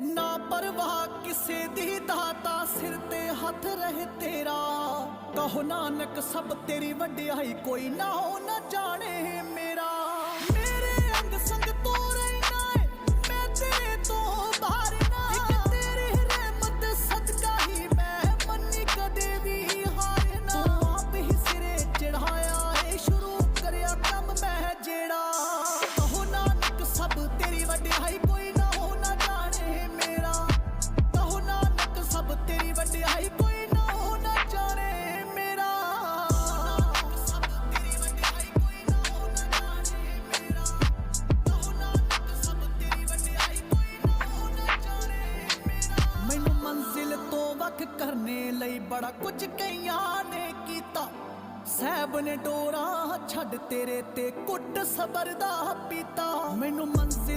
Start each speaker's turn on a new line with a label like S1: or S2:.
S1: ਨਾ ਪਰਵਾਹ ਕਿਸੇ ਦੀ, ਦਾਤਾ ਸਿਰ ਤੇ ਹੱਥ ਰਹੇ ਤੇਰਾ। ਕਹੋ ਨਾਨਕ, ਸਭ ਤੇਰੀ ਵਡਿਆਈ ਕੋਈ ਨਾ ਹੋ ਨਾ ਜਾਣੇ ਮੇਰਾ। ਮੇਰੇ ਅੰਗ ਸੰਗ ਤੂੰ ਰਹਿਣਾ ਏ, ਮੈਂ ਤੇਰੇ ਤੋਂ ਬਾਹਰ ਨਾ। ਇੱਕ ਤੇਰੀ ਰਹਿਮਤ ਸਦਕਾ ਹੀ ਮੈਂ ਮੰਨੀ ਕਦੇ ਵੀ ਹਾਰ ਨਾ। ਤੂੰ ਆਪ ਹੀ ਸਿਰੇ ਚੜਾਇਆ ਏ, ਸ਼ੁਰੂ ਕਰਿਆ ਕੰਮ ਮੈਂ ਜਿਹੜਾ। ਵੱਖ ਕਰਨੇ ਲਈ ਬੜਾ ਕੁਝ ਕਈਆਂ ਨੇ ਕੀਤਾ। ਸਹਿਬ ਨੇ ਡੋਰਾ ਛੱਡ ਤੇਰੇ ਤੇ ਕੁੱਟ ਸਬਰ ਦਾ ਪੀਤਾ। ਮੈਨੂੰ ਮੰਜ਼ਿਲ